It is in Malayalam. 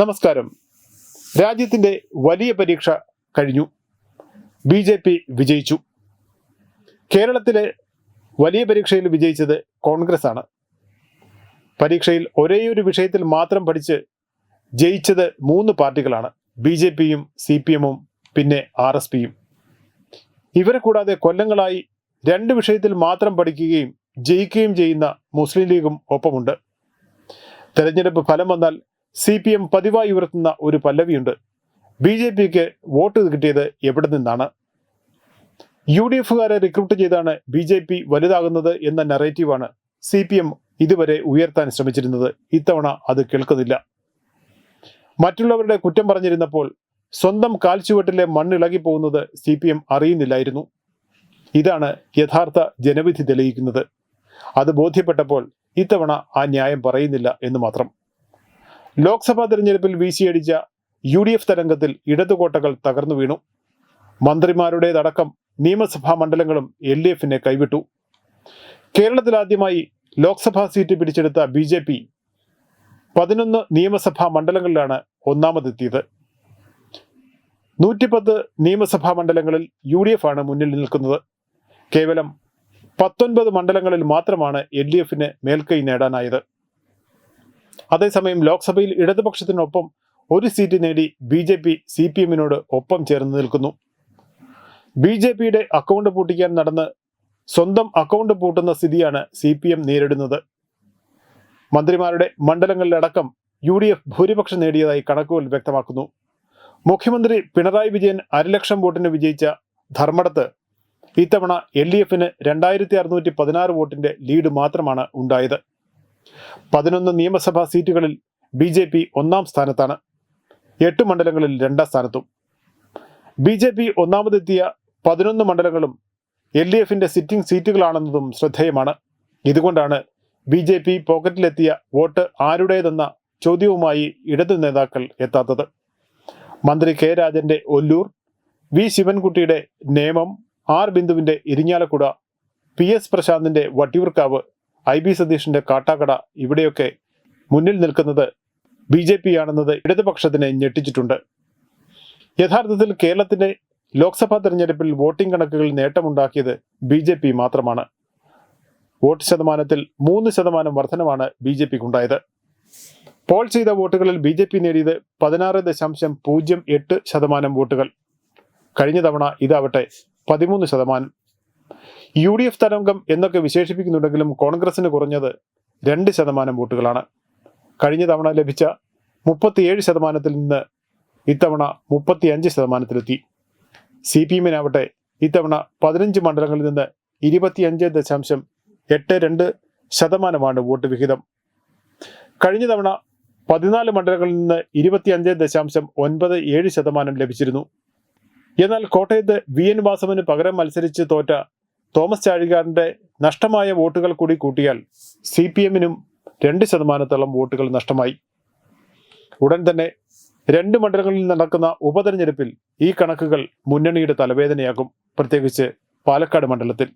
നമസ്കാരം. രാജ്യത്തിന്റെ വലിയ പരീക്ഷ കഴിഞ്ഞു. ബി ജെ പി വിജയിച്ചു. കേരളത്തിലെ വലിയ പരീക്ഷയിൽ വിജയിച്ചത് കോൺഗ്രസ് ആണ് പരീക്ഷയിൽ ഒരേയൊരു വിഷയത്തിൽ മാത്രം പഠിച്ച് ജയിച്ചത് മൂന്ന് പാർട്ടികളാണ്. ബി ജെ പിയും സി പി എമ്മും പിന്നെ ആർ എസ് പിയും. ഇവരെ കൂടാതെ കൊല്ലങ്ങളായി രണ്ട് വിഷയത്തിൽ മാത്രം പഠിക്കുകയും ജയിക്കുകയും ചെയ്യുന്ന മുസ്ലിം ലീഗും ഒപ്പമുണ്ട്. തെരഞ്ഞെടുപ്പ് ഫലം വന്നാൽ സി പി എം പതിവായി ഉയർത്തുന്ന ഒരു പല്ലവിയുണ്ട്. ബി ജെ പിക്ക് വോട്ട് കിട്ടിയത് എവിടെ നിന്നാണ്? യു ഡി എഫുകാരെ റിക്രൂട്ട് ചെയ്താണ് ബി ജെ പി വലുതാകുന്നത് എന്ന നറേറ്റീവാണ് സി പി എം ഇതുവരെ ഉയർത്താൻ ശ്രമിച്ചിരുന്നത്. ഇത്തവണ അത് കേൾക്കുന്നില്ല. മറ്റുള്ളവരുടെ കുറ്റം പറഞ്ഞിരുന്നപ്പോൾ സ്വന്തം കാൽച്ചുവട്ടിലെ മണ്ണിളകി പോകുന്നത് സി പി എം അറിയുന്നില്ലായിരുന്നു. ഇതാണ് യഥാർത്ഥ ജനവിധി തെളിയിക്കുന്നത്. അത് ബോധ്യപ്പെട്ടപ്പോൾ ഇത്തവണ ആ ന്യായം പറയുന്നില്ല എന്ന് മാത്രം. ലോക്സഭാ തെരഞ്ഞെടുപ്പിൽ വീശിയടിച്ച യു ഡി എഫ് തരംഗത്തിൽ ഇടതുകോട്ടകൾ തകർന്നു വീണു. മന്ത്രിമാരുടേതടക്കം നിയമസഭാ മണ്ഡലങ്ങളും എൽ ഡി എഫിനെ കൈവിട്ടു. കേരളത്തിൽ ആദ്യമായി ലോക്സഭാ സീറ്റ് പിടിച്ചെടുത്ത ബി ജെ പി പതിനൊന്ന് നിയമസഭാ മണ്ഡലങ്ങളിലാണ് ഒന്നാമതെത്തിയത്. നൂറ്റിപ്പത്ത് നിയമസഭാ മണ്ഡലങ്ങളിൽ യു ഡി എഫ് ആണ് മുന്നിൽ നിൽക്കുന്നത്. കേവലം പത്തൊൻപത് മണ്ഡലങ്ങളിൽ മാത്രമാണ് എൽ ഡി എഫിന് മേൽക്കൈ നേടാനായത്. അതേസമയം ലോക്സഭയിൽ ഇടതുപക്ഷത്തിനൊപ്പം ഒരു സീറ്റ് നേടി B J P C P എമ്മിനോട് ഒപ്പം ചേർന്ന് നിൽക്കുന്നു. ബി ജെ പിയുടെ അക്കൗണ്ട് പൂട്ടിക്കാൻ നടന്ന് സ്വന്തം അക്കൗണ്ട് പൂട്ടുന്ന സ്ഥിതിയാണ് സി പി എം നേരിടുന്നത്. മന്ത്രിമാരുടെ മണ്ഡലങ്ങളിലടക്കം യു ഡി എഫ് ഭൂരിപക്ഷം നേടിയതായി കണക്കുകൾ വ്യക്തമാക്കുന്നു. മുഖ്യമന്ത്രി പിണറായി വിജയൻ അരലക്ഷം വോട്ടിന് വിജയിച്ച ധർമ്മടത്ത് ഇത്തവണ എൽ ഡി എഫിന് രണ്ടായിരത്തി അറുന്നൂറ്റി പതിനാറ് വോട്ടിന്റെ ലീഡ് മാത്രമാണ് ഉണ്ടായത്. പതിനൊന്ന് നിയമസഭാ സീറ്റുകളിൽ ബി ജെ പി ഒന്നാം സ്ഥാനത്താണ്. എട്ട് മണ്ഡലങ്ങളിൽ രണ്ടാം സ്ഥാനത്തും. ബി ജെ പി ഒന്നാമതെത്തിയ പതിനൊന്ന് മണ്ഡലങ്ങളും എൽ ഡി എഫിന്റെ സിറ്റിംഗ് സീറ്റുകളാണെന്നതും ശ്രദ്ധേയമാണ്. ഇതുകൊണ്ടാണ് ബി ജെ പി പോക്കറ്റിലെത്തിയ വോട്ട് ആരുടേതെന്ന ചോദ്യവുമായി ഇടതു നേതാക്കൾ എത്താത്തത്. മന്ത്രി കെ രാജന്റെ ഒല്ലൂർ വി ശിവൻകുട്ടിയുടെ നേമം ആർ ബിന്ദുവിന്റെ ഇരിഞ്ഞാലക്കുട പി എസ് പ്രശാന്തിന്റെ വട്ടിയൂർക്കാവ് ഐ ബി സതീഷിന്റെ കാട്ടാക്കട ഇവിടെയൊക്കെ മുന്നിൽ നിൽക്കുന്നത് ബി ജെ പി ആണെന്നത് ഇടതുപക്ഷത്തിനെ ഞെട്ടിച്ചിട്ടുണ്ട്. യഥാർത്ഥത്തിൽ കേരളത്തിന്റെ ലോക്സഭാ തെരഞ്ഞെടുപ്പിൽ വോട്ടിംഗ് കണക്കുകളിൽ നേട്ടമുണ്ടാക്കിയത് ബി ജെ പി മാത്രമാണ്. വോട്ട് ശതമാനത്തിൽ മൂന്ന് ശതമാനം വർധനമാണ് ബി ജെ പിക്കുണ്ടായത് പോൾ ചെയ്ത വോട്ടുകളിൽ ബി ജെ പി നേടിയത് പതിനാറ് ദശാംശം പൂജ്യം എട്ട് ശതമാനം വോട്ടുകൾ. കഴിഞ്ഞ തവണ ഇതാവട്ടെ പതിമൂന്ന് ശതമാനം. യു ഡി എഫ് തരംഗം എന്നൊക്കെ വിശേഷിപ്പിക്കുന്നുണ്ടെങ്കിലും കോൺഗ്രസിന് കുറഞ്ഞത് രണ്ട് ശതമാനം വോട്ടുകളാണ്. കഴിഞ്ഞ തവണ ലഭിച്ച മുപ്പത്തിയേഴ് ശതമാനത്തിൽ നിന്ന് ഇത്തവണ മുപ്പത്തിയഞ്ച് ശതമാനത്തിലെത്തി. സി പി എമ്മിനാവട്ടെ ഇത്തവണ പതിനഞ്ച് മണ്ഡലങ്ങളിൽ നിന്ന് ഇരുപത്തിയഞ്ച് ദശാംശം എട്ട് രണ്ട് ശതമാനമാണ് വോട്ട് വിഹിതം. കഴിഞ്ഞ തവണ പതിനാല് മണ്ഡലങ്ങളിൽ നിന്ന് ഇരുപത്തിയഞ്ച് ദശാംശം ഒൻപത് ഏഴ് ശതമാനം ലഭിച്ചിരുന്നു. എന്നാൽ കോട്ടയത്ത് വി എൻ വാസവന് പകരം മത്സരിച്ച് തോറ്റ തോമസ് ചാഴികാരന്റെ നഷ്ടമായ വോട്ടുകൾ കൂടി കൂട്ടിയാൽ സി പി എമ്മിനും രണ്ട് ശതമാനത്തോളം വോട്ടുകൾ നഷ്ടമായി. ഉടൻ തന്നെ രണ്ട് മണ്ഡലങ്ങളിൽ നടക്കുന്ന ഉപതെരഞ്ഞെടുപ്പിൽ ഈ കണക്കുകൾ മുന്നണിയുടെ തലവേദനയാകും പ്രത്യേകിച്ച് പാലക്കാട് മണ്ഡലത്തിൽ.